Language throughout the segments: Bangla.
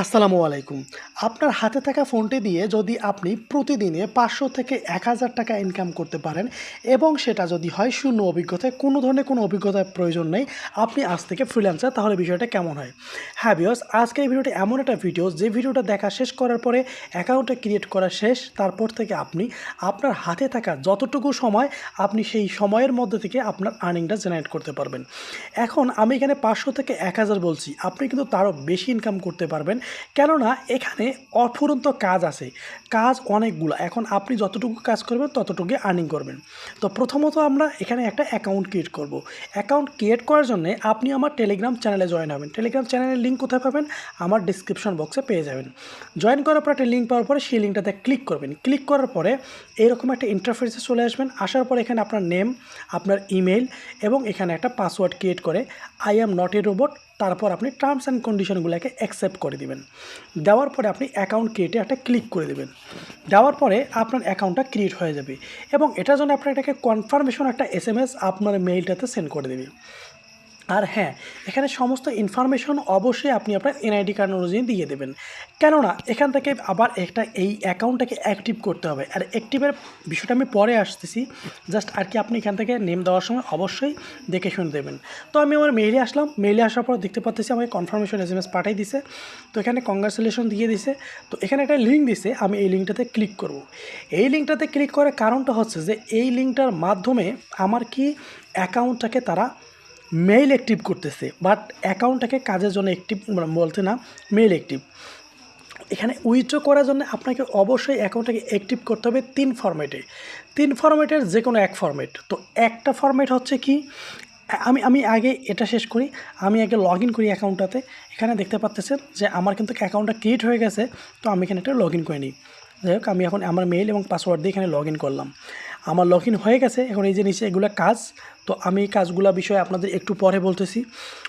আসসালামু আলাইকুম। আপনার হাতে থাকা ফোনটি দিয়ে যদি আপনি প্রতিদিনে পাঁচশো থেকে এক হাজার টাকা ইনকাম করতে পারেন এবং সেটা যদি হয় শূন্য অভিজ্ঞতায়, কোনো ধরনের কোনো অভিজ্ঞতার প্রয়োজন নেই, আপনি আজ থেকে ফ্রিল্যান্সার তাহলে বিষয়টা কেমন হয়? হ্যাঁ বিয়স আজকে এই ভিডিওটি এমন একটা ভিডিও যে ভিডিওটা দেখা শেষ করার পরে অ্যাকাউন্টটা ক্রিয়েট করা শেষ, তারপর থেকে আপনি, আপনার হাতে থাকা যতটুকু সময়, আপনি সেই সময়ের মধ্যে থেকে আপনার আর্নিংটা জেনারেট করতে পারবেন। এখন আমি এখানে পাঁচশো থেকে এক হাজার বলছি, আপনি কিন্তু তারও বেশি ইনকাম করতে পারবেন কেননা এখানে অফুরন্ত কাজ আছে। কাজ অনেকগুলো। এখন আপনি যতটুকু কাজ করবেন ততটুকু আর্নিং করবেন। তো প্রথমত আমরা এখানে একটা অ্যাকাউন্ট ক্রিয়েট করব। অ্যাকাউন্ট ক্রিয়েট করার জন্য আপনি আমার টেলিগ্রাম চ্যানেলে জয়েন হবেন। টেলিগ্রাম চ্যানেলের লিঙ্ক কোথায় পাবেন? আমার ডিসক্রিপশন বক্সে পেয়ে যাবেন। জয়েন করার পর একটা লিঙ্ক পাওয়ার পরে সেই লিঙ্কটাতে ক্লিক করবেন। ক্লিক করার পরে এরকম একটা ইন্টারফেসে চলে আসবেন। আসার পর এখানে আপনার নেম আপনার ইমেল এবং এখানে একটা পাসওয়ার্ড ক্রিয়েট করে I am not a robot তারপর আপনি টার্মস অ্যান্ড কন্ডিশনগুলোকে অ্যাকসেপ্ট করে দিবেন। দেওয়ার পরে আপনি অ্যাকাউন্ট ক্রিয়েটে একটা ক্লিক করে দেবেন। দেওয়ার পরে আপনার অ্যাকাউন্টটা ক্রিয়েট হয়ে যাবে এবং এটার জন্য আপনার এটাকে কনফার্মেশন একটা এস এম এস আপনার মেইলটাতে সেন্ড করে দেবে। আর হ্যাঁ এখানে সমস্ত ইনফরমেশন অবশ্যই আপনি আপনার এনআইডি কার্ড অনুযায়ী দিয়ে দেবেন। কেননা, এখান থেকে আবার একটা এই অ্যাকাউন্টটাকে অ্যাক্টিভ করতে হবে। আর অ্যাক্টিভের বিষয়টা আমি পরে আসতেছি। জাস্ট আর কি আপনি এখান থেকে নেম দেওয়ার সময় অবশ্যই দেখে শুনে দেবেন। তো আমি আমার মেইলে আসলাম। মেইলে আসার পর দেখতে পাচ্ছি আমাকে কনফার্মেশন এস এম এস পাঠিয়ে দিছে। তো এখানে কংগ্রাচুলেশন দিয়ে দিছে। তো এখানে একটা লিঙ্ক দিছে। আমি এই লিঙ্কটাতে ক্লিক করব। এই লিঙ্কটাতে ক্লিক করার কারণটা হচ্ছে যে, এই লিঙ্কটার মাধ্যমে আমার কি অ্যাকাউন্টটাকে তারা মেইল অ্যাক্টিভ করতেছে বাট অ্যাকাউন্টটাকে কাজের জন্য অ্যাক্টিভ বলতে না মেইল অ্যাক্টিভ এখানে উইথড্র করার জন্য আপনাকে অবশ্যই অ্যাকাউন্টটাকে অ্যাক্টিভ করতে হবে তিন ফরম্যাটে তিন ফরম্যাটের যে কোনো এক ফরম্যাট তো একটা ফরম্যাট হচ্ছে কি, আমি আমি আগে এটা শেষ করি, আমি আগে লগ ইন করি অ্যাকাউন্টটাতে এখানে দেখতে পাচ্ছেন যে আমার কিন্তু অ্যাকাউন্টটা ক্রিয়েট হয়ে গেছে, তো আমি এখানে একটা লগ ইন করে নিই। যাই হোক, আমি এখন আমার মেইল এবং পাসওয়ার্ড দিয়ে এখানে লগ ইন করলাম। আমার লগ হয়ে গেছে, এখন এই জিনিস এগুলো কাজ, তো আমি এই কাজগুলো বিষয়ে আপনাদের একটু পরে বলতেছি।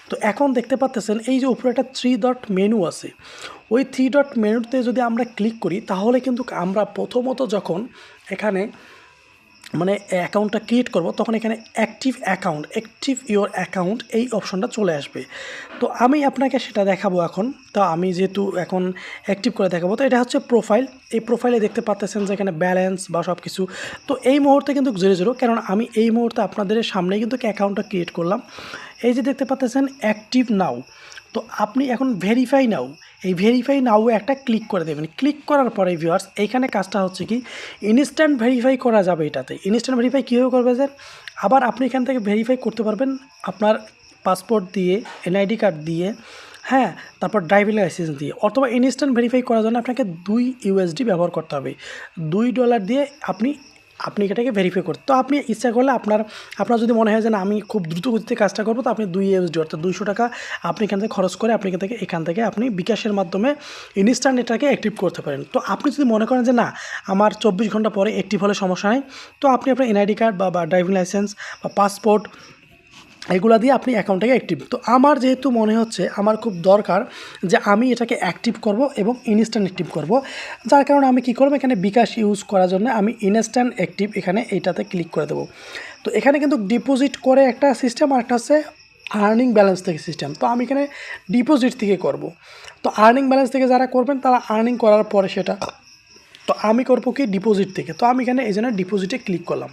তো এখন দেখতে পাচ্তেছেন, এই যে উপরে একটা থ্রি ডট মেনু আছে, ওই থ্রি ডট মেনুতে যদি আমরা ক্লিক করি, তাহলে কিন্তু আমরা প্রথমত যখন এখানে মানে অ্যাকাউন্টটা ক্রিয়েট করব, তখন এখানে active account active your account এই অপশনটা চলে আসবে। তো আমি আপনাকে সেটা দেখাবো এখন। তো আমি যেহেতু এখন অ্যাক্টিভ করে দেখাবো, তো এটা হচ্ছে প্রোফাইল এই প্রোফাইলে দেখতে পাচ্ছেন যে এখানে ব্যালেন্স বা সব কিছু তো এই মুহূর্তে কিন্তু জিরো জিরো কারণ আমি এই মুহূর্তে আপনাদের সামনেই কিন্তু অ্যাকাউন্টটা ক্রিয়েট করলাম। এই যে দেখতে পাচ্ছেন অ্যাক্টিভ নাও তো আপনি এখন ভেরিফাই নাও এই ভেরিফাই নাও একটা ক্লিক করে দেবেন। ক্লিক করার পরে ভিউয়ার্স এইখানে কাজটা হচ্ছে কি ইনস্ট্যান্ট ভেরিফাই করা যাবে এটাতে। ইনস্ট্যান্ট ভেরিফাই কীভাবে করবে স্যার আবার আপনি এখান থেকে ভেরিফাই করতে পারবেন আপনার পাসপোর্ট দিয়ে এনআইডি কার্ড দিয়ে হ্যাঁ তারপর ড্রাইভিং লাইসেন্স দিয়ে। অথবা ইনস্ট্যান্ট ভেরিফাই করার জন্য আপনাকে দুই ইউএসডি ব্যবহার করতে হবে। দুই ডলার দিয়ে আপনি আপনি এটাকে ভেরিফাই করতে তো আপনি ইচ্ছা করলে আপনার আপনার যদি মনে হয় যে না, আমি খুব দ্রুত গতিতে কাজটা করব, তো আপনি দুই ইউএসডি অর্থাৎ দুইশো টাকা আপনি এখান থেকে খরচ করে আপনি এখান থেকে এখান থেকে আপনি বিকাশের মাধ্যমে ইনস্ট্যান্ট এটাকে অ্যাক্টিভ করতে পারেন। তো আপনি যদি মনে করেন যে না, আমার চব্বিশ ঘণ্টা পরে অ্যাক্টিভ হলে সমস্যা নেই, তো আপনি আপনার এনআইডি কার্ড বা ড্রাইভিং লাইসেন্স বা পাসপোর্ট এগুলা দিয়ে আপনি অ্যাকাউন্টটাকে অ্যাক্টিভ তো আমার যেহেতু মনে হচ্ছে, আমার খুব দরকার যে আমি এটাকে অ্যাক্টিভ করব এবং ইনস্ট্যান্ট অ্যাক্টিভ করব। যার কারণে আমি কি করব? এখানে বিকাশ ইউজ করার জন্য আমি ইনস্ট্যান্ট অ্যাক্টিভ এখানে এইটাতে ক্লিক করে দেবো। তো এখানে কিন্তু ডিপোজিট করে একটা সিস্টেম আর একটা হচ্ছে আর্নিং ব্যালেন্স থেকে সিস্টেম তো আমি এখানে ডিপোজিট থেকে করব। তো আর্নিং ব্যালেন্স থেকে যারা করবেন, তারা আর্নিং করার পরে সেটা তো আমি করব কি ডিপোজিট থেকে। তো আমি এখানে এই জন্য ডিপোজিটে ক্লিক করলাম।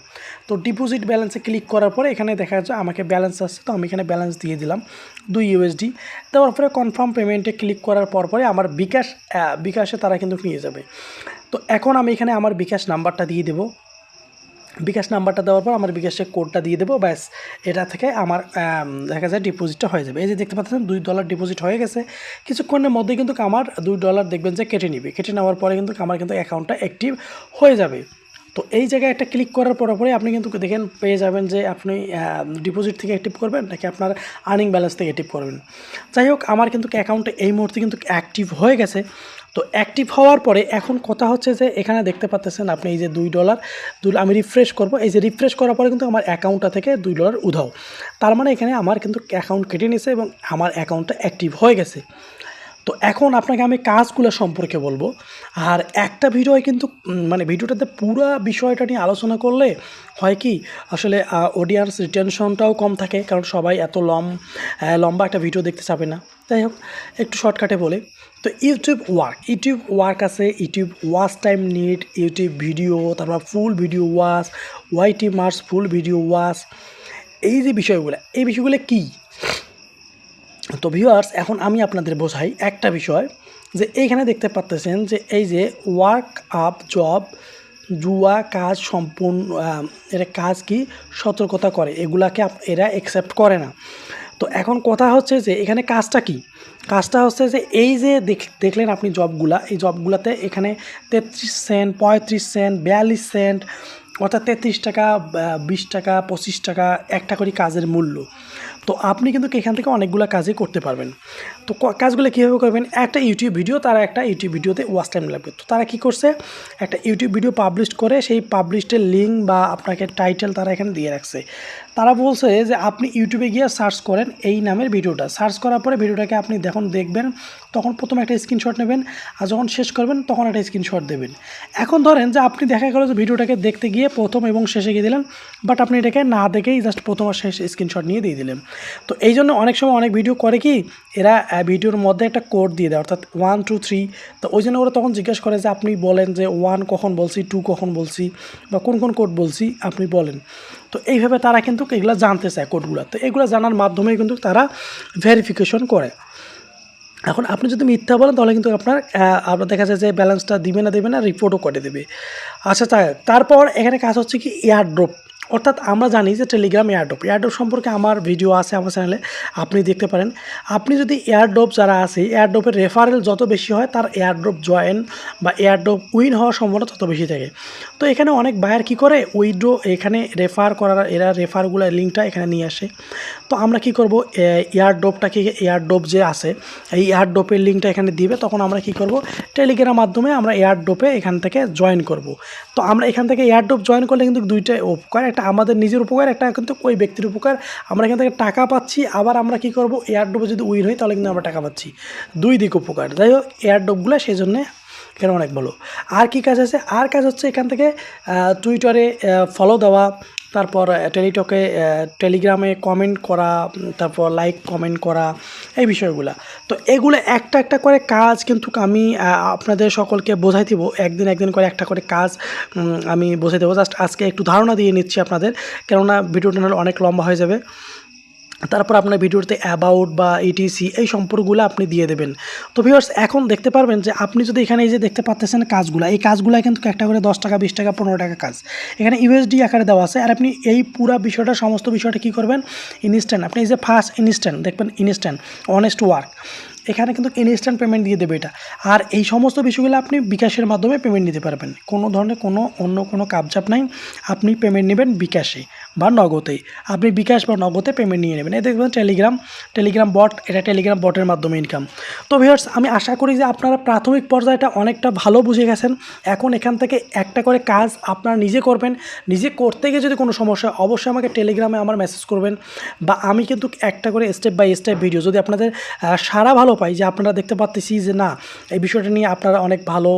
তো ডিপোজিট ব্যালেন্সে ক্লিক করার পরে এখানে দেখা যাচ্ছে আমাকে ব্যালেন্স আসছে। তো আমি এখানে ব্যালেন্স দিয়ে দিলাম দুই ইউএসডি দেওয়ার পরে কনফার্ম পেমেন্টে ক্লিক করার পর পরে আমার বিকাশ বিকাশে তারা কিন্তু নিয়ে যাবে। তো এখন আমি এখানে আমার বিকাশ নাম্বারটা দিয়ে দেবো। বিকাশ নাম্বারটা দেওয়ার পর আমার বিকাশের কোডটা দিয়ে দেবো, ব্যাস। এটা থেকে আমার দেখা যায় ডিপোজিটটা হয়ে যাবে। এই যে দেখতে পাচ্ছেন, দুই ডলার ডিপোজিট হয়ে গেছে। কিছুক্ষণের মধ্যে কিন্তু আমার দুই ডলার দেখবেন যে কেটে নিবে। কেটে নেওয়ার পরে কিন্তু আমার কিন্তু অ্যাকাউন্টটা অ্যাক্টিভ হয়ে যাবে। তো এই জায়গায় একটা ক্লিক করার পরে আপনি কিন্তু দেখেন, পেয়ে যাবেন যে আপনি ডিপোজিট থেকে অ্যাক্টিভ করবেন নাকি আপনার আর্নিং ব্যালেন্স থেকে অ্যাক্টিভ করবেন। যাই হোক, আমার কিন্তু অ্যাকাউন্টটা এই মুহূর্তে কিন্তু অ্যাক্টিভ হয়ে গেছে। তো অ্যাক্টিভ হওয়ার পরে এখন কথা হচ্ছে যে এখানে দেখতে পাচ্ছেন আপনি এই যে দুই ডলার আমি রিফ্রেশ করব। এই যে রিফ্রেশ করার পরে কিন্তু আমার অ্যাকাউন্টটা থেকে দুই ডলার উধাও। তার মানে এখানে আমার কিন্তু অ্যাকাউন্ট কেটে নিছে এবং আমার অ্যাকাউন্টটা অ্যাক্টিভ হয়ে গেছে। তো এখন আপনাকে আমি কাজগুলো সম্পর্কে বলব। আর একটা ভিডিও কিন্তু মানে ভিডিওটাতে পুরো বিষয়টা নিয়ে আলোচনা করলে হয় কি, আসলে অডিয়েন্স রিটেনশনটাও কম থাকে, কারণ সবাই এত লম লম্বা একটা ভিডিও দেখতে চাবে না। যাই হোক, একটু শর্টকাটে বলে। তো ইউটিউব ওয়ার্ক ইউটিউব ওয়ার্ক আছে YouTube watch time need YouTube video তারপর ফুল ভিডিও ওয়াচ ওয়াইটি মার্স ফুল ভিডিও ওয়াচ এই যে বিষয়গুলো, এই বিষয়গুলো কী? তো ভিউয়ার্স এখন আমি আপনাদের বোঝাই একটা বিষয় যে এইখানে দেখতে পাচ্তেছেন যে এই যে ওয়ার্ক আপ জব জুয়া কাজ সম্পূর্ণ এটা কাজ কি সতর্কতা করে, এগুলাকে এরা অ্যাকসেপ্ট করে না। তো এখন কথা হচ্ছে যে এখানে কাজটা কি? কাজটা হচ্ছে যে এই যে দেখ- দেখলেন আপনি জবগুলা, এই জবগুলাতে এখানে তেত্রিশ সেন্ট, পঁয়ত্রিশ সেন্ট, বিয়াল্লিশ সেন্ট, অর্থাৎ তেত্রিশ টাকা বিশ টাকা, পঁচিশ টাকা একটা করে কাজের মূল্য। তো আপনি কিন্তু এখান থেকে অনেকগুলো কাজই করতে পারবেন। তো কাজগুলো কীভাবে করবেন? একটা ইউটিউব ভিডিও তারা একটা ইউটিউব ভিডিওতে ওয়াচ টাইম লাগবে। তো তারা কী করছে? একটা ইউটিউব ভিডিও পাবলিশ করে সেই পাবলিশের লিঙ্ক বা আপনাকে টাইটেল তারা এখানে দিয়ে রাখছে। তারা বলছে যে আপনি ইউটিউবে গিয়ে সার্চ করেন এই নামের ভিডিওটা সার্চ করার পরে ভিডিওটাকে আপনি দেখুন, দেখবেন তখন প্রথমে একটা স্ক্রিনশট নেবেন আর যখন শেষ করবেন তখন একটা স্ক্রিনশট দেবেন। এখন ধরেন যে আপনি দেখা গেল যে ভিডিওটাকে দেখতে গিয়ে প্রথম এবং শেষে গিয়ে দিলেন বাট আপনি এটাকে না দেখেই জাস্ট প্রথম আর শেষ স্ক্রিনশট নিয়ে দিয়ে দিলেন। তো এই জন্য অনেক সময় অনেক ভিডিও করে কি, এরা ভিডিওর মধ্যে একটা কোড দিয়ে দেয়, অর্থাৎ ওয়ান টু থ্রি তো ওই জন্য ওরা তখন জিজ্ঞেস করে যে আপনি বলেন যে ওয়ান কখন বলছি টু কখন বলছি, বা কোন কোন কোড বলছি, আপনি বলেন। তো এইভাবে তারা কিন্তু এগুলো জানতে চায় কোডগুলো তো এগুলো জানার মাধ্যমেই কিন্তু তারা ভেরিফিকেশন করে। এখন আপনি যদি মিথ্যা বলেন, তাহলে কিন্তু আপনার আপনার দেখা যায় যে ব্যালেন্সটা দিবে না, দেবে না রিপোর্টও করে দেবে। আচ্ছা তারপর এখানে কাজ হচ্ছে কি এয়ারড্রপ অর্থাৎ আমরা জানি যে টেলিগ্রাম এয়ারড্রপ এয়ারড্রপ সম্পর্কে আমার ভিডিও আছে আমার চ্যানেলে আপনি দেখতে পারেন। আপনি যদি এয়ারড্রপ যারা আছে এয়ারড্রপের রেফারেল যত বেশি হয়, তার এয়ারড্রপ জয়েন বা এয়ারড্রপ উইন হওয়ার সম্ভাবনা তত বেশি থাকে। তো এখানে অনেক বায়ার কি করে? উইড্রো এখানে রেফার করার, এরা রেফারগুলো লিঙ্কটা এখানে নিয়ে আসে। তো আমরা কি করব? এয়ারড্রপটাকে এয়ারড্রপ যে আছে, এই এয়ারড্রপের লিঙ্কটা এখানে দিবে, তখন আমরা কি করব? টেলিগ্রাম মাধ্যমে আমরা এয়ারড্রপে এখান থেকে জয়েন করব। তো আমরা এখান থেকে এয়ারড্রপ জয়েন করলে কিন্তু দুইটা উপকার। একটা আমাদের নিজের উপকার, একটা কিন্তু ওই ব্যক্তির উপকার। আমরা এখান থেকে টাকা পাচ্ছি, আবার আমরা কি করব? এয়ারডোপে যদি উইন হই, তাহলে কিন্তু আমরা টাকা পাচ্ছি। দুই দিক উপকার। যাই হোক এয়ারডোপগুলো সেই জন্যে এখানে অনেক ভালো। আর কি কাজ আছে? আর কাজ হচ্ছে এখান থেকে টুইটারে ফলো দেওয়া তারপর টেলিটকে টেলিগ্রামে কমেন্ট করা তারপর লাইক কমেন্ট করা, এই বিষয়গুলো। তো এগুলো একটা একটা করে কাজ কিন্তু আমি আপনাদের সকলকে বোঝাই দেবো। একদিন একদিন করে একটা করে কাজ আমি বোঝাই দেবো। জাস্ট আজকে একটু ধারণা দিয়ে নিচ্ছি আপনাদের। কেননা, ভিডিওটা অনেক লম্বা হয়ে যাবে। তারপর আপনার ভিডিওতে অ্যাবাউট বা ইটিসি এই সম্পর্কগুলো আপনি দিয়ে দেবেন। তো ভিউয়ার্স এখন দেখতে পারবেন যে আপনি যদি এখানে এই যে দেখতে পাচ্ছেন কাজগুলো, এই কাজগুলো কিন্তু একটা করে দশ টাকা, বিশ টাকা, পনেরো টাকা কাজ। এখানে ইউএসডি আকারে দেওয়া আছে। আর আপনি এই পুরো বিষয়টা, সমস্ত বিষয়টা কী করবেন? ইনস্ট্যান্ট আপনি এই যে ফার্স্ট ইনস্ট্যান্ট দেখবেন ইনস্ট্যান্ট অনেস্ট ওয়ার্ক এখানে কিন্তু ইনস্ট্যান্ট পেমেন্ট দিয়ে দেবে এটা। আর এই সমস্ত বিষয়গুলো আপনি বিকাশের মাধ্যমে পেমেন্ট নিতে পারবেন। কোনো ধরনের কোনো, অন্য কোনো কাপচাপ নাই। আপনি পেমেন্ট নেবেন বিকাশে। বা নগদে। আপনি বিকাশ বা নগদে পেমেন্ট নিয়ে নেবেন। এই দেখবেন টেলিগ্রাম টেলিগ্রাম বট এটা টেলিগ্রাম বটের মাধ্যমে ইনকাম তো ভিউয়ার্স আমি আশা করি যে আপনারা প্রাথমিক পর্যায়টা অনেকটা ভালো বুঝে গেছেন। এখন এখান থেকে একটা করে কাজ আপনারা নিজে করবেন। নিজে করতে গিয়ে যদি কোনো সমস্যা অবশ্যই আমাকে টেলিগ্রামে আমার মেসেজ করবেন। বা আমি কিন্তু একটা করে স্টেপ বাই স্টেপ ভিডিও যদি আপনাদের সারা ভালো পাই, যে আপনারা দেখতে পাচ্তেছি যে না, এই বিষয়টা নিয়ে আপনারা অনেক ভালো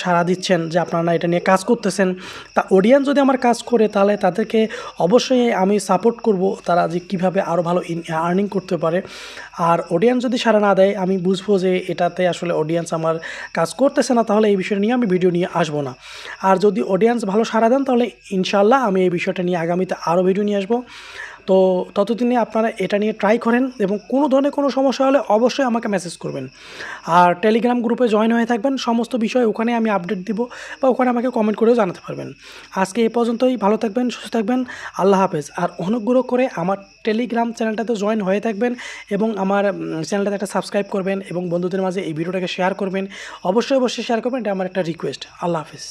সাড়া দিচ্ছেন, যে আপনারা এটা নিয়ে কাজ করতেছেন। তা অডিয়েন্স যদি আমার কাজ করে, তাহলে তাদেরকে অবশ্যই আমি সাপোর্ট করব তারা যে কীভাবে আরও ভালো আর্নিং করতে পারে। আর অডিয়েন্স যদি সাড়া না দেয়, আমি বুঝব যে এটাতে আসলে অডিয়েন্স আমার কাজ করতেছে না, তাহলে এই বিষয়টা নিয়ে আমি ভিডিও নিয়ে আসব না। আর যদি অডিয়েন্স ভালো সাড়া দেন, তাহলে ইনশাল্লাহ আমি এই বিষয়টা নিয়ে আগামীতে আরও ভিডিও নিয়ে আসব। তো ততদিনে আপনারা এটা নিয়ে ট্রাই করেন এবং কোনো ধরনের কোনো সমস্যা হলে অবশ্যই আমাকে মেসেজ করবেন। আর টেলিগ্রাম গ্রুপে জয়েন হয়ে থাকবেন, সমস্ত বিষয় ওখানে আমি আপডেট দিব বা ওখানে আমাকে কমেন্ট করেও জানাতে পারবেন। আজকে এ পর্যন্তই, ভালো থাকবেন, সুস্থ থাকবেন, আল্লাহ হাফেজ। আর অনুগ্রহ করে আমার টেলিগ্রাম চ্যানেলটাতে জয়েন হয়ে থাকবেন এবং আমার চ্যানেলটাতে একটা সাবস্ক্রাইব করবেন এবং বন্ধুদের মাঝে এই ভিডিওটাকে শেয়ার করবেন। অবশ্যই অবশ্যই শেয়ার করবেন, এটা আমার একটা রিকোয়েস্ট আল্লাহ হাফেজ।